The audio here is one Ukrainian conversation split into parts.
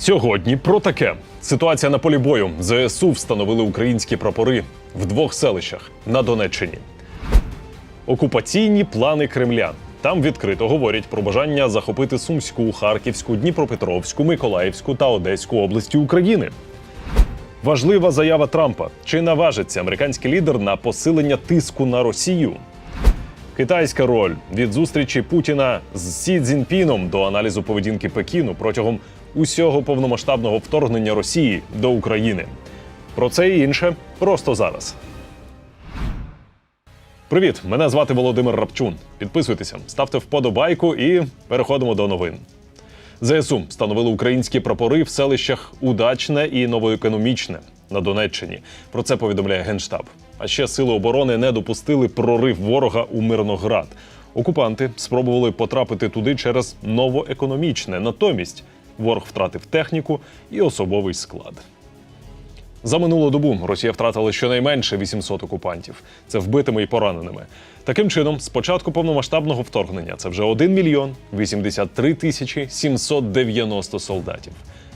Сьогодні про таке. Ситуація на полі бою. ЗСУ встановили українські прапори в двох селищах на Донеччині. Окупаційні плани Кремля. Там відкрито говорять про бажання захопити Сумську, Харківську, Дніпропетровську, Миколаївську та Одеську області України. Важлива заява Трампа. Чи наважиться американський лідер на посилення тиску на Росію? Китайська роль від зустрічі Путіна з Сі Цзіньпіном до аналізу поведінки Пекіну протягом усього повномасштабного вторгнення Росії до України. Про це і інше просто зараз. Привіт! Мене звати Володимир Рапчун. Підписуйтеся, ставте вподобайку і переходимо до новин. ЗСУ встановили українські прапори в селищах Удачне і Новоекономічне на Донеччині. Про це повідомляє Генштаб. А ще сили оборони не допустили прорив ворога у Мирноград. Окупанти спробували потрапити туди через новоекономічне. Натомість ворог втратив техніку і особовий склад. За минулу добу Росія втратила щонайменше 800 окупантів. Це вбитими і пораненими. Таким чином, з початку повномасштабного вторгнення це вже 1 мільйон 83 тисячі 790 солдатів.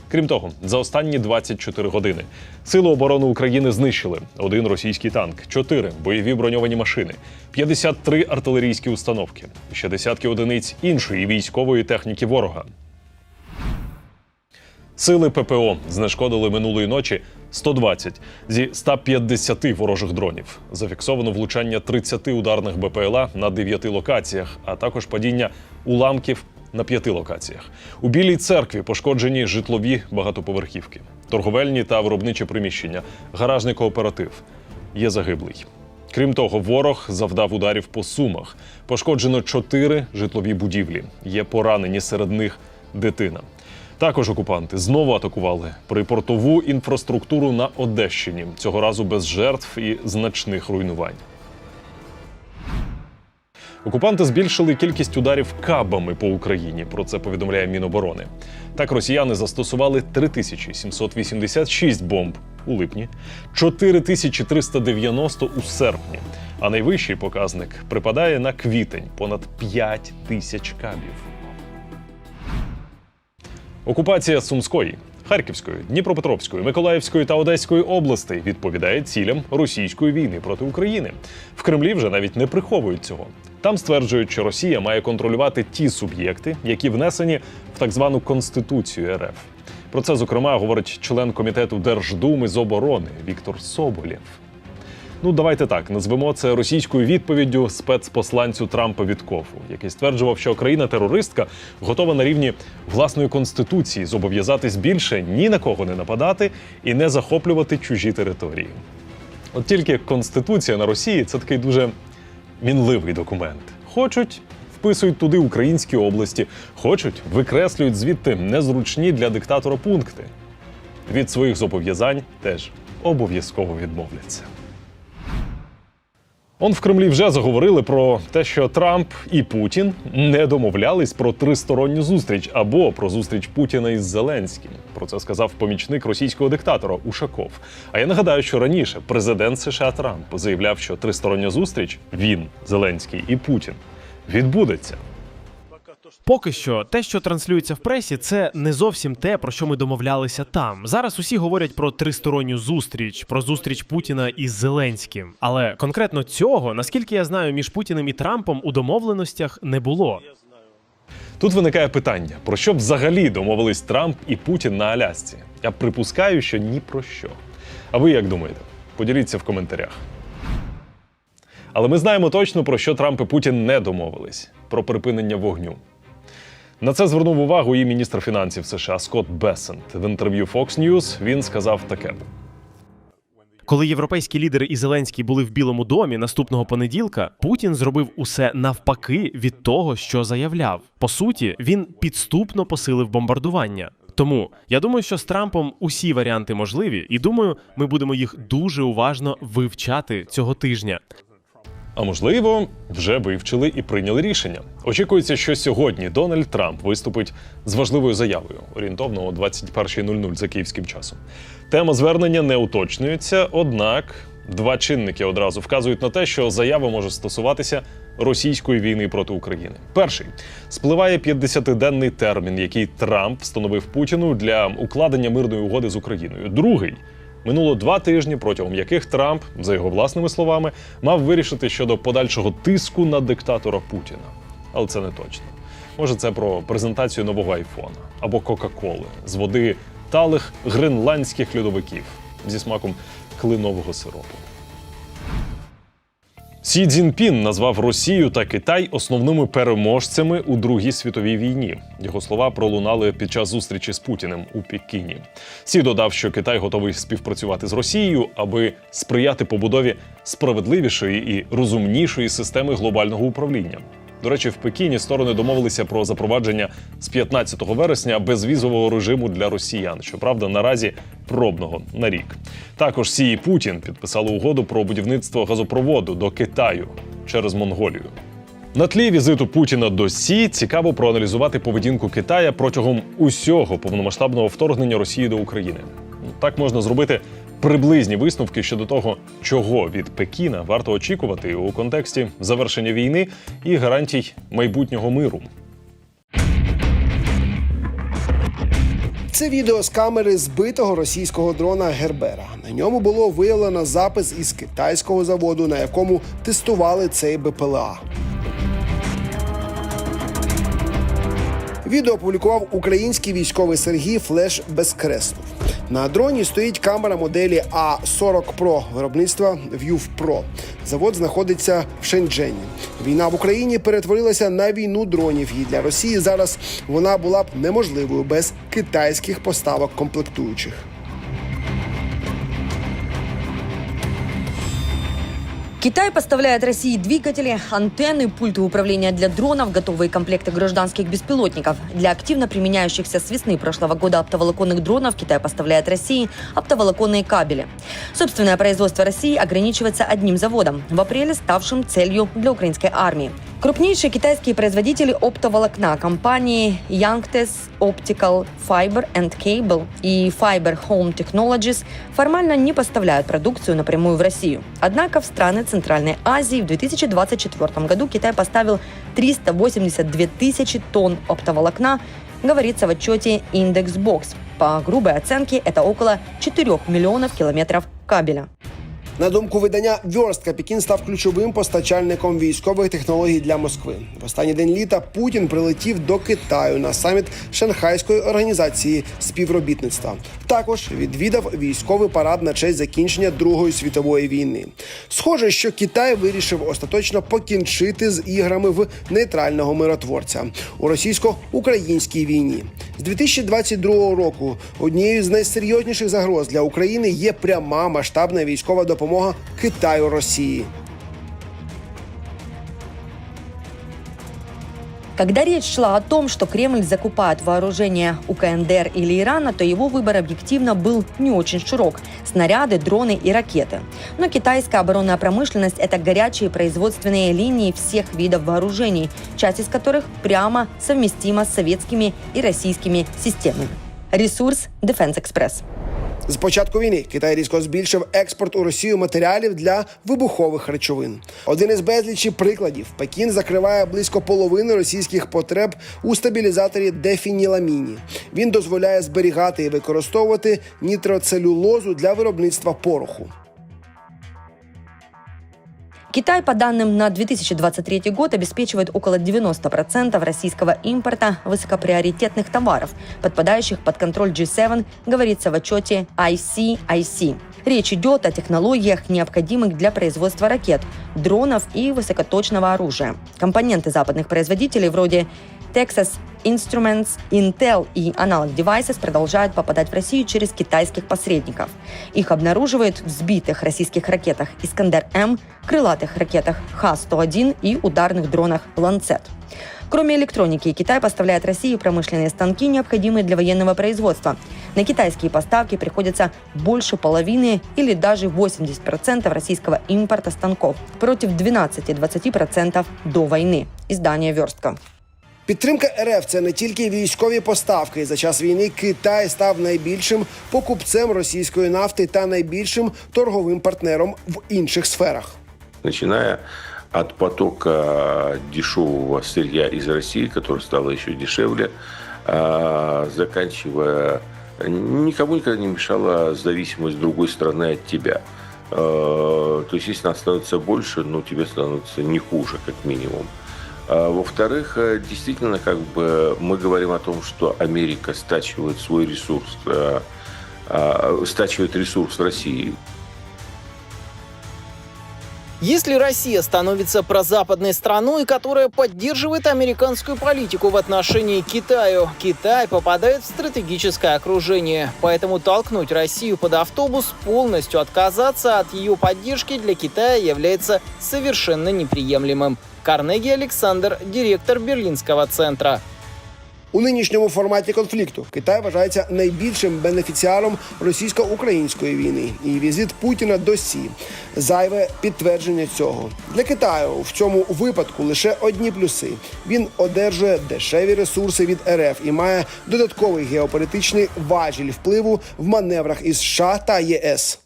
Крім того, за останні 24 години Сили оборони України знищили один російський танк, 4 бойові броньовані машини, 53 артилерійські установки, ще десятки одиниць іншої військової техніки ворога. Сили ППО знешкодили минулої ночі 120 зі 150 ворожих дронів. Зафіксовано влучання 30 ударних БПЛА на 9 локаціях, а також падіння уламків на 5 локаціях. У Білій церкві пошкоджені житлові багатоповерхівки, торговельні та виробничі приміщення, гаражний кооператив. Є загиблий. Крім того, ворог завдав ударів по сумах. Пошкоджено чотири житлові будівлі. Є поранені серед них дитина. Також окупанти знову атакували припортову інфраструктуру на Одещині, цього разу без жертв і значних руйнувань. Окупанти збільшили кількість ударів кабами по Україні. Про це повідомляє Міноборони. Так росіяни застосували 3786 бомб у липні, 4390 у серпні. А найвищий показник припадає на квітень понад 5 тисяч кабів. Окупація Сумської, Харківської, Дніпропетровської, Миколаївської та Одеської областей відповідає цілям російської війни проти України. В Кремлі вже навіть не приховують цього. Там стверджують, що Росія має контролювати ті суб'єкти, які внесені в так звану конституцію РФ. Про це зокрема говорить член комітету Держдуми з оборони Віктор Соболєв. Ну, давайте так назвемо це російською відповіддю спецпосланцю Трампа Віткофу, який стверджував, що країна-терористка готова на рівні власної конституції зобов'язатись більше ні на кого не нападати і не захоплювати чужі території. От тільки конституція на Росії це такий дуже мінливий документ. Хочуть. Вписують туди українські області, хочуть, викреслюють звідти незручні для диктатора пункти. Від своїх зобов'язань теж обов'язково відмовляться. Он в Кремлі вже заговорили про те, що Трамп і Путін не домовлялись про тристоронню зустріч або про зустріч Путіна із Зеленським. Про це сказав помічник російського диктатора Ушаков. А я нагадаю, що раніше президент США Трамп заявляв, що тристороння зустріч він, Зеленський і Путін відбудеться. Поки що, те, що транслюється в пресі, це не зовсім те, про що ми домовлялися там. Зараз усі говорять про тристоронню зустріч, про зустріч Путіна із Зеленським. Але конкретно цього, наскільки я знаю, між Путіним і Трампом у домовленостях не було. Тут виникає питання: про що взагалі домовились Трамп і Путін на Алясці? Я припускаю, що ні про що. А ви як думаєте? Поділіться в коментарях. Але ми знаємо точно, про що Трамп і Путін не домовились про припинення вогню. На це звернув увагу і міністр фінансів США Скотт Бесент. В інтерв'ю Fox News він сказав таке: Коли європейські лідери і Зеленський були в Білому домі наступного понеділка, Путін зробив усе навпаки від того, що заявляв. По суті, він підступно посилив бомбардування. Тому я думаю, що з Трампом усі варіанти можливі, і думаю, ми будемо їх дуже уважно вивчати цього тижня. А можливо, вже вивчили і прийняли рішення. Очікується, що сьогодні Дональд Трамп виступить з важливою заявою, орієнтовно о 21.00 за київським часом. Тема звернення не уточнюється, однак Два чинники одразу вказують на те, що заява може стосуватися російської війни проти України. Перший спливає 50-денний термін, який Трамп встановив Путіну для укладення мирної угоди з Україною. Другий минуло два тижні, протягом яких Трамп, за його власними словами, мав вирішити щодо подальшого тиску на диктатора Путіна. Але це не точно. Може, це про презентацію нового айфона або Кока-Коли з води талих гренландських льодовиків зі смаком клинового сиропу. Сі Цзіньпін назвав Росію та Китай основними переможцями у Другій світовій війні. Його слова пролунали під час зустрічі з Путіним у Пекіні. Сі додав, що Китай готовий співпрацювати з Росією, аби сприяти побудові справедливішої і розумнішої системи глобального управління. До речі, в Пекіні сторони домовилися про запровадження з 15 вересня безвізового режиму для росіян. Щоправда, наразі пробного на рік. Також Сі і Путін підписали угоду про будівництво газопроводу до Китаю через Монголію. На тлі візиту Путіна до Сі цікаво проаналізувати поведінку Китая протягом усього повномасштабного вторгнення Росії до України. Так можна зробити приблизні висновки щодо того, чого від Пекіна варто очікувати у контексті завершення війни і гарантій майбутнього миру. Це відео з камери збитого російського дрона Гербера. На ньому було виявлено запис із китайського заводу, на якому тестували цей БПЛА. Відео опублікував український військовий Сергій Флеш Безкреслов. На дроні стоїть камера моделі А40 Pro виробництва View Pro. Завод знаходиться в Шенджені. Війна в Україні перетворилася на війну дронів, і для Росії зараз вона була б неможливою без китайських поставок комплектуючих. Китай поставляет России двигатели, антенны, пульты управления для дронов, готовые комплекты гражданских беспилотников. Для активно применяющихся с весны прошлого года оптоволоконных дронов Китай поставляет России оптоволоконные кабели. Собственное производство России ограничивается одним заводом, в апреле ставшим целью для украинской армии. Крупнейшие китайские производители оптоволокна компании Youngtes Optical Fiber and Cable и Fiber Home Technologies формально не поставляют продукцию напрямую в Россию. Однако в страны Центральной Азии в 2024 году Китай поставил 382 тысячи тонн оптоволокна, говорится в отчете Indexbox. По грубой оценке это около 4 миллионов километров кабеля. На думку видання Вьорстка, Пекін став ключовим постачальником військових технологій для Москви. В останній день літа Путін прилетів до Китаю на саміт Шанхайської організації співробітництва. Також відвідав військовий парад на честь закінчення Другої світової війни. Схоже, що Китай вирішив остаточно покінчити з іграми в нейтрального миротворця у російсько-українській війні. З 2022 року однією з найсерйозніших загроз для України є пряма масштабна військова допомога Китаю Росії. Когда речь шла о том, что Кремль закупает вооружение у КНДР или Ирана, то его выбор объективно был не очень широк – снаряды, дроны и ракеты. Но китайская оборонная промышленность – это горячие производственные линии всех видов вооружений, часть из которых прямо совместима с советскими и российскими системами. Ресурс Defense Express. З початку війни Китай різко збільшив експорт у Росію матеріалів для вибухових речовин. Один із безлічі прикладів Пекін закриває близько половини російських потреб у стабілізаторі дефініламіні. Він дозволяє зберігати і використовувати нітроцелюлозу для виробництва пороху. Китай, по данным на 2023 год, обеспечивает около 90% российского импорта высокоприоритетных товаров, подпадающих под контроль G7, говорится в отчете ICIC. Речь идет о технологиях, необходимых для производства ракет, дронов и высокоточного оружия. Компоненты западных производителей вроде Texas Instruments, Intel и Analog Devices продолжают попадать в Россию через китайских посредников. Их обнаруживают в сбитых российских ракетах «Искандер-М», крылатых ракетах Х-101 и ударных дронах «Ланцет». Кроме электроники, Китай поставляет России промышленные станки, необходимые для военного производства. На китайские поставки приходится больше половины или даже 80% российского импорта станков против 12-20% до войны. Издание «Верстка». Підтримка РФ це не тільки військові поставки. За час війни Китай став найбільшим покупцем російської нафти та найбільшим торговим партнером в інших сферах. начиная от потока дешевого сырья из России, которое стало еще дешевле, заканчивая никому никогда не мешала зависимость другой страны от тебя. А, То есть, если она становится больше, ну, тебе становится не хуже, как минимум. А, Во-вторых, э, действительно, как бы мы говорим о том, что Америка стачивает свой ресурс, э, а, стачивает ресурс России. Если Россия становится прозападной страной, которая поддерживает американскую политику в отношении Китаю, Китай попадает в стратегическое окружение. Поэтому толкнуть Россию под автобус, полностью отказаться от ее поддержки для Китая является совершенно неприемлемым. Карнеги Александр, директор Берлинского центра. У нинішньому форматі конфлікту Китай вважається найбільшим бенефіціаром російсько-української війни. І візит Путіна до Сі зайве підтвердження цього для Китаю. В цьому випадку лише одні плюси. Він одержує дешеві ресурси від РФ і має додатковий геополітичний важіль впливу в маневрах із США та ЄС.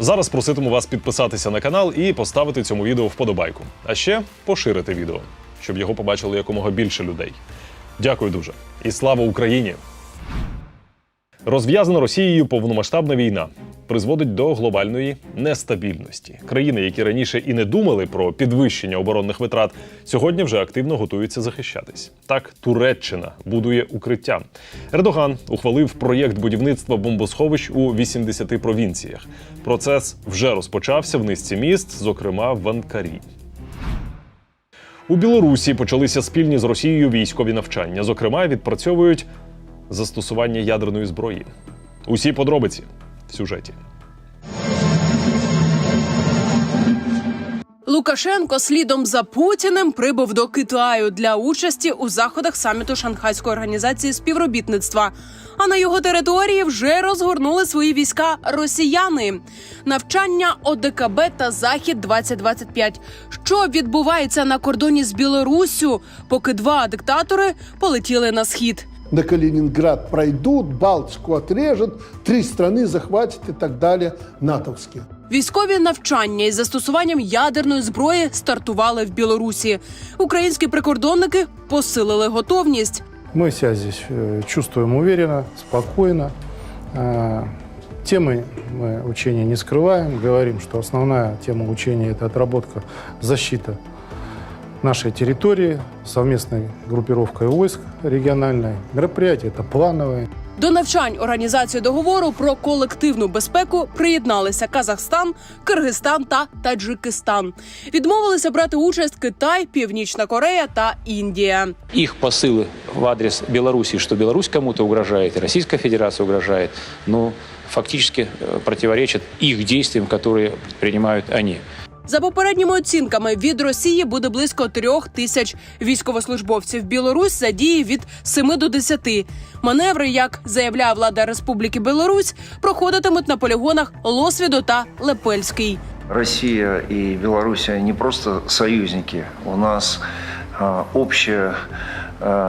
Зараз проситиму вас підписатися на канал і поставити цьому відео вподобайку. А ще поширити відео, щоб його побачили якомога більше людей. Дякую дуже. І слава Україні! Розв'язана Росією повномасштабна війна призводить до глобальної нестабільності. Країни, які раніше і не думали про підвищення оборонних витрат, сьогодні вже активно готуються захищатись. Так, Туреччина будує укриття. Ердоган ухвалив проєкт будівництва бомбосховищ у 80 провінціях. Процес вже розпочався в низці міст, зокрема в Анкарі. У Білорусі почалися спільні з Росією військові навчання. Зокрема, відпрацьовують застосування ядерної зброї. Усі подробиці в сюжеті. Лукашенко слідом за Путіним прибув до Китаю для участі у заходах саміту Шанхайської організації співробітництва. А на його території вже розгорнули свої війська росіяни. Навчання ОДКБ та Захід 2025 Що відбувається на кордоні з Білоруссю, поки два диктатори полетіли на схід на Калининград пройдут, Балтику отрежут, три страны захватят и так далее, натовские. Військові навчання із застосуванням ядерної зброї стартували в Білорусі. Українські прикордонники посилили готовність. Мы себя здесь э, чувствуем уверенно, спокойно. Э, Темы мы учения не скрываем. Говорим, что основная тема учения – это отработка защита нашей территории совместной группировкой войск региональной. Мероприятие это плановое. До навчань організації договору про колективну безпеку приєдналися Казахстан, Киргизстан та Таджикистан. Відмовилися брати участь Китай, Північна Корея та Індія. их посылы в адрес Беларуси, что Беларусь кому-то угрожает, и Российская Федерация угрожает, ну, фактически э, противоречат их действиям, которые предпринимают они. За попередніми оцінками від Росії буде близько трьох тисяч військовослужбовців. Білорусь задіє від 7 до 10. Маневри, як заявляє влада Республіки Білорусь, проходитимуть на полігонах Лосвіду та Лепельський. Россия и Белоруссия не просто союзники. У нас а,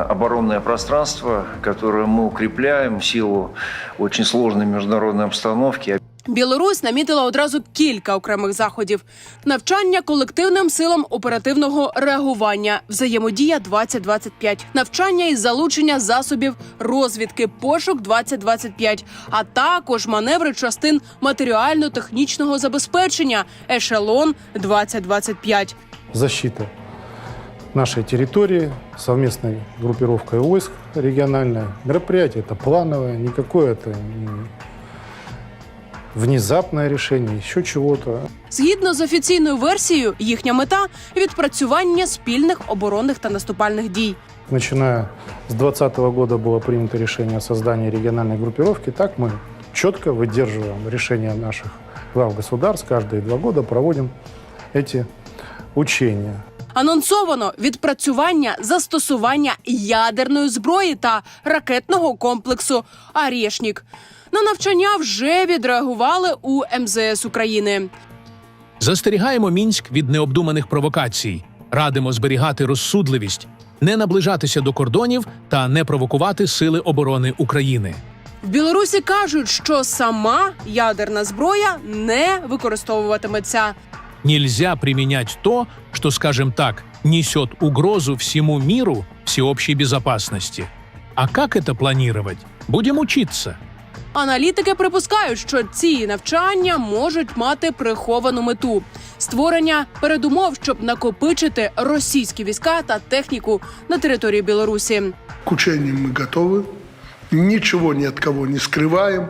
оборонное пространство, которое мы укрепляем в силу очень сложной международной обстановки. Білорусь намітила одразу кілька окремих заходів: навчання колективним силам оперативного реагування, взаємодія 2025 навчання із залучення засобів розвідки, пошук 2025 а також маневри частин матеріально-технічного забезпечення, ешелон 2025 Защита нашей территории совместной группировкой войск региональной. Мероприятие это плановое, никакое это внезапное решение, еще чего-то. Згідно з офіційною версією, їхня мета відпрацювання спільних оборонних та наступальних дій. Начиная с 2020 года было принято решение о создании региональной группировки. Так мы четко выдерживаем решения наших глав государств. Каждые два года проводим эти учения. Анонсовано відпрацювання застосування ядерної зброї та ракетного комплексу «Арєшнік». На навчання вже відреагували у МЗС України. Застерігаємо мінськ від необдуманих провокацій, радимо зберігати розсудливість не наближатися до кордонів та не провокувати сили оборони України. В Білорусі кажуть, що сама ядерна зброя не використовуватиметься. Нельзя применять то, что, скажем так, несет угрозу всему миру, всеобщей безопасности. А как это планировать? Будем учиться. Аналітики припускають, що ці навчання можуть мати приховану мету створення передумов, щоб накопичити російські війська та техніку на території Білорусі. К учениям мы готовы, ничего ни от кого не скрываем.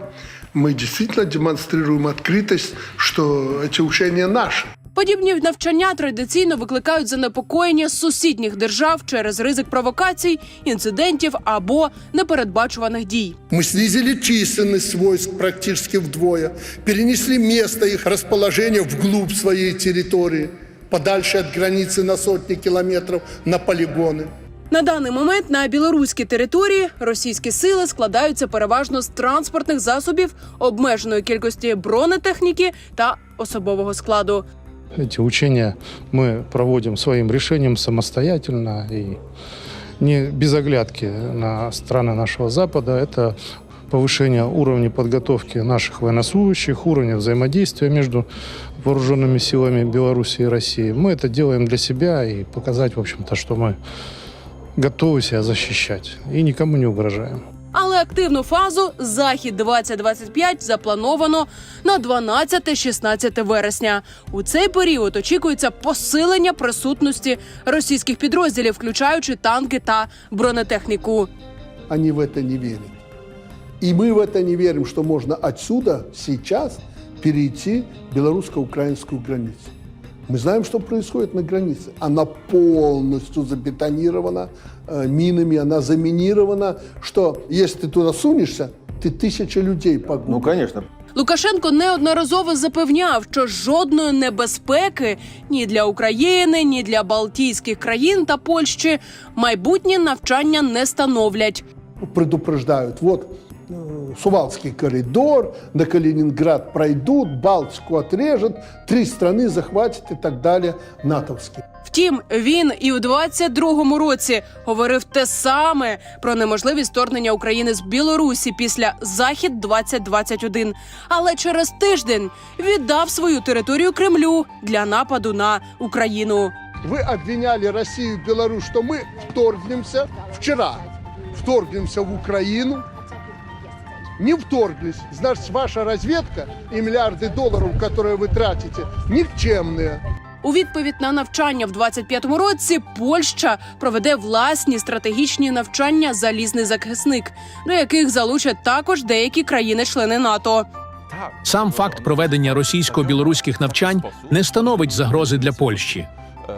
Мы действительно демонстрируем открытость, что эти учения наши. Подібні навчання традиційно викликають занепокоєння сусідніх держав через ризик провокацій, інцидентів або непередбачуваних дій. Мы снизили численность войск практически вдвое, перенесли место их расположения вглубь своей территории, подальше от границы на сотни километров, на полигоны. На даний момент на білоруській території російські сили складаються переважно з транспортних засобів, обмеженої кількості бронетехніки та особового складу. Эти учения мы проводим своим решением самостоятельно и не без оглядки на страны нашего Запада. Это повышение уровня подготовки наших военнослужащих, уровня взаимодействия между вооруженными силами Беларуси и России. Мы это делаем для себя и показать, в общем-то, что мы готовы себя защищать и никому не угрожаем. Але активну фазу захід 2025 заплановано на 12-16 вересня. У цей період очікується посилення присутності російських підрозділів, включаючи танки та бронетехніку. Они в это не верят. И мы в это не верим, что можно отсюда сейчас перейти белорусско-украинскую границу. Мы знаем, что происходит на границе. Она полностью забетонирована э, минами, она заминирована, что если ты туда сунешься, ты тысяча людей погубишь. Ну, конечно. Лукашенко неодноразово запевняв, що жодної небезпеки ні для України, ні для Балтійських країн та Польщі майбутні навчання не становлять. предупреждают, вот э, Сувалский коридор, на Калининград пройдут, Балтику отрежут, три страны захватят и так далее, натовские. Втім, він і у 22-му році говорив те саме про неможливість вторгнення України з Білорусі після захід 2021 Але через тиждень віддав свою територію Кремлю для нападу на Україну. Вы обвиняли Россию и Беларусь, что мы вторгнемся вчера, вторгнемся в Украину, не вторглись. Значит, ваша разведка и миллиарды долларов, которые вы тратите, никчемные. У відповідь на навчання в 25-му році Польща проведе власні стратегічні навчання Залізний захисник, до яких залучать також деякі країни-члени НАТО. Сам факт проведення російсько-білоруських навчань не становить загрози для Польщі.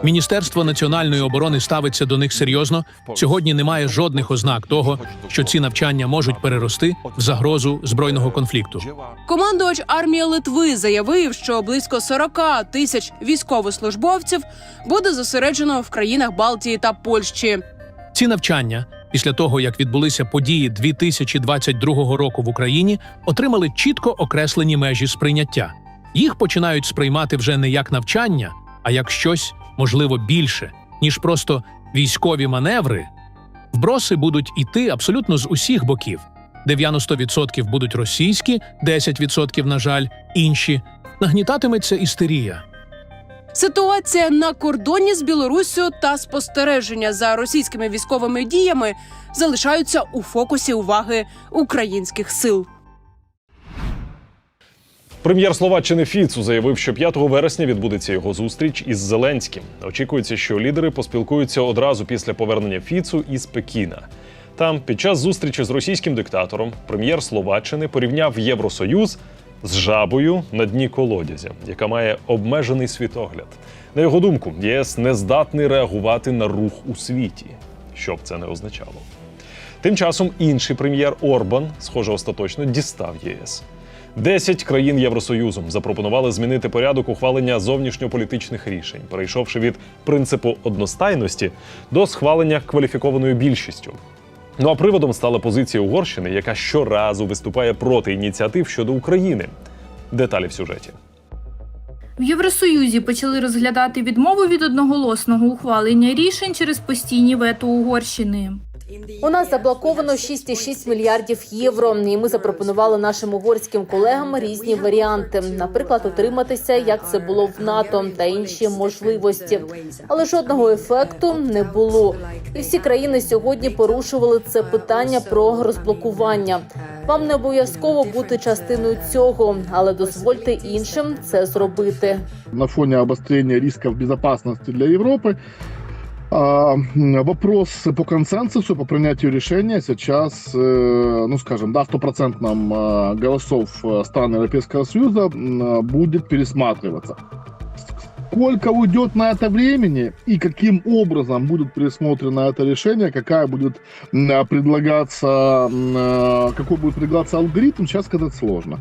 Міністерство національної оборони ставиться до них серйозно. Сьогодні немає жодних ознак того, що ці навчання можуть перерости в загрозу збройного конфлікту. Командувач армії Литви заявив, що близько 40 тисяч військовослужбовців буде зосереджено в країнах Балтії та Польщі. Ці навчання, після того як відбулися події 2022 року в Україні, отримали чітко окреслені межі сприйняття. Їх починають сприймати вже не як навчання, а як щось можливо більше, ніж просто військові маневри. Вброси будуть іти абсолютно з усіх боків. 90% будуть російські, 10%, на жаль, інші. Нагнітатиметься істерія. Ситуація на кордоні з Білоруссю та спостереження за російськими військовими діями залишаються у фокусі уваги українських сил. Прем'єр Словаччини Фіцу заявив, що 5 вересня відбудеться його зустріч із Зеленським. Очікується, що лідери поспілкуються одразу після повернення Фіцу із Пекіна. Там, під час зустрічі з російським диктатором, прем'єр Словаччини порівняв Євросоюз з жабою на дні колодязя, яка має обмежений світогляд. На його думку, ЄС не здатний реагувати на рух у світі, що б це не означало. Тим часом інший прем'єр Орбан, схоже, остаточно дістав ЄС. Десять країн Євросоюзу запропонували змінити порядок ухвалення зовнішньополітичних рішень, перейшовши від принципу одностайності до схвалення кваліфікованою більшістю. Ну а приводом стала позиція Угорщини, яка щоразу виступає проти ініціатив щодо України. Деталі в сюжеті. В Євросоюзі почали розглядати відмову від одноголосного ухвалення рішень через постійні вето Угорщини. У нас заблоковано 6,6 мільярдів євро, і ми запропонували нашим угорським колегам різні варіанти, наприклад, утриматися, як це було в НАТО, та інші можливості. Але жодного ефекту не було. І всі країни сьогодні порушували це питання про розблокування. Вам не обов'язково бути частиною цього, але дозвольте іншим це зробити. на фоне обострения рисков безопасности для Европы. а, м, Вопрос по консенсусу, по принятию решения сейчас, э, ну скажем, да, стопроцентном э, голосов э, стран Европейского Союза м, э, будет пересматриваться. Сколько уйдет на это времени и каким образом будет пересмотрено это решение, какая будет м, э, предлагаться, м, э, какой будет предлагаться алгоритм, сейчас сказать сложно.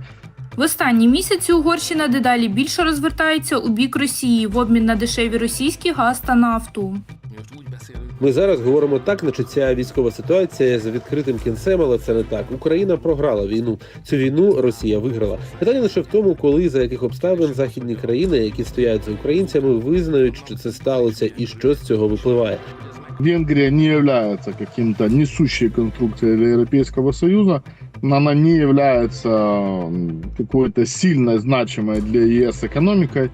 В останні місяці Угорщина дедалі більше розвертається у бік Росії в обмін на дешеві російський газ та нафту. Ми зараз говоримо так, наче ця військова ситуація з відкритим кінцем, але це не так. Україна програла війну. Цю війну Росія виграла. Питання лише в тому, коли за яких обставин західні країни, які стоять за українцями, визнають, що це сталося, і що з цього випливає. Венгрия не является каким-то несущей конструкцией для Европейского Союза. Она не является какой-то сильной, значимой для ЕС экономикой,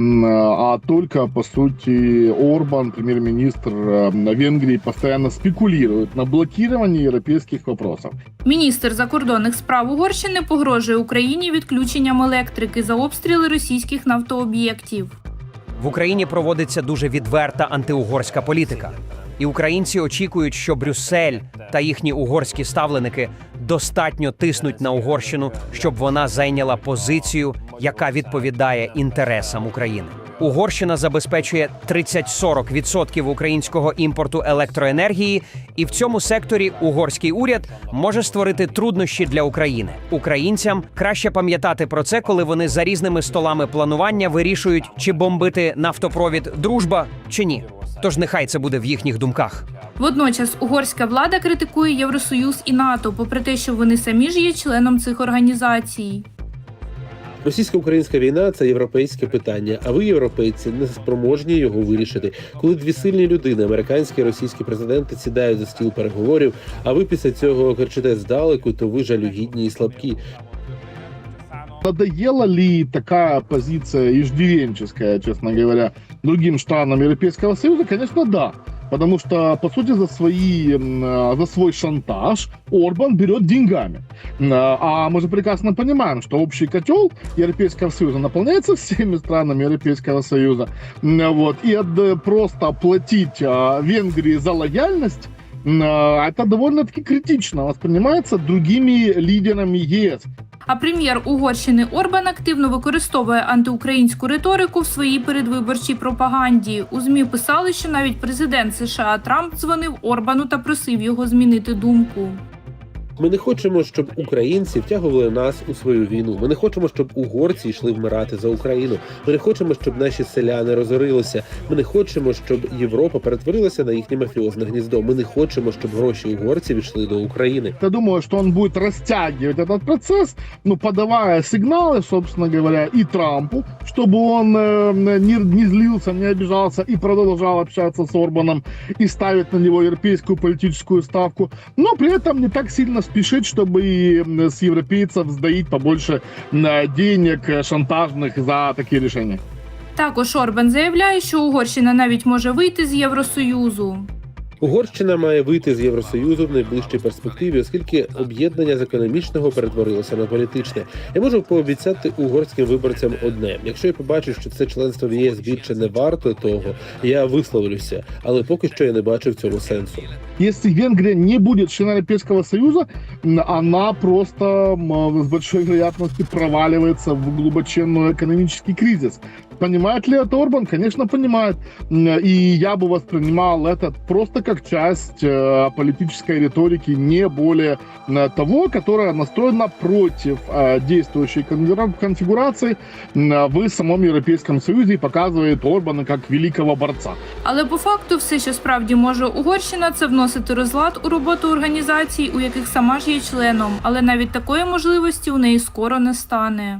а только, по сути, Орбан, премьер-министр э, Венгрии, постоянно спекулирует на блокировании европейских вопросов. Міністр закордонних справ Угорщини погрожує Україні відключенням електрики за обстріли російських нафтооб'єктів. В Україні проводиться дуже відверта антиугорська політика. І українці очікують, що Брюссель та їхні угорські ставленики достатньо тиснуть на Угорщину, щоб вона зайняла позицію, яка відповідає інтересам України. Угорщина забезпечує 30-40% українського імпорту електроенергії, і в цьому секторі угорський уряд може створити труднощі для України. Українцям краще пам'ятати про це, коли вони за різними столами планування вирішують, чи бомбити нафтопровід дружба чи ні. Тож нехай це буде в їхніх думках. Водночас угорська влада критикує Євросоюз і НАТО, попри те, що вони самі ж є членом цих організацій. Російсько-українська війна це європейське питання. А ви, європейці, не спроможні його вирішити. Коли дві сильні людини, американські і російські президенти, сідають за стіл переговорів, а ви після цього кричите здалеку, то ви жалюгідні і слабкі. Надоела ли такая позиция иждивенческая, честно говоря, другим странам Европейского Союза? Конечно, да. Потому что, по сути, за, свои, э, за свой шантаж Орбан берет деньгами. М, А мы же прекрасно понимаем, что общий котел Европейского Союза наполняется всеми странами Европейского Союза. М, Вот. И просто платить а, Венгрии за лояльность это довольно-таки критично воспринимается другими лидерами ЄС. А прем'єр Угорщини Орбан активно використовує антиукраїнську риторику в своїй передвиборчій пропаганді. У змі писали, що навіть президент США Трамп дзвонив Орбану та просив його змінити думку. Ми не хочемо, щоб українці втягували нас у свою війну. Ми не хочемо, щоб угорці йшли вмирати за Україну. Ми не хочемо, щоб наші селяни розорилися. Ми не хочемо, щоб Європа перетворилася на їхнє мафіозне гніздо. Ми не хочемо, щоб гроші угорців йшли до України. Я думаю, что он будет растягивать этот процесс, ну, подавая сигналы, собственно говоря, и Трампу, чтобы он э, не, не злился, не обижался и продолжал общаться с Орбаном и ставить на него европейскую политическую ставку, но при этом не так сильно спешить, чтобы и м, с европейцев сдаить побольше м, денег э, шантажных за такие решения. Також Орбан заявляє, що Угорщина навіть може вийти з Євросоюзу. Угорщина має вийти з Євросоюзу в найближчій перспективі, оскільки об'єднання з економічного перетворилося на політичне. Я можу пообіцяти угорським виборцям одне: якщо я побачу, що це членство в ЄС більше не варто того, я висловлюся, але поки що я не бачу в цьому сенсу. Если Венгрия не будет членом Европейского Союза, м, она просто м, с большой вероятностью проваливается в глубоченный экономический кризис. Понимает ли это Орбан? Конечно, понимает. М, И я бы воспринимал это просто как часть э, политической риторики, не более э, того, которая настроена против э, действующей конфигура- конфигурации м, в самом Европейском Союзе и показывает Орбана как великого борца. Але по факту, все, що справді може Угорщина, це вносити розлад у роботу організацій, у яких сама ж є членом. Але навіть такої можливості у неї скоро не стане.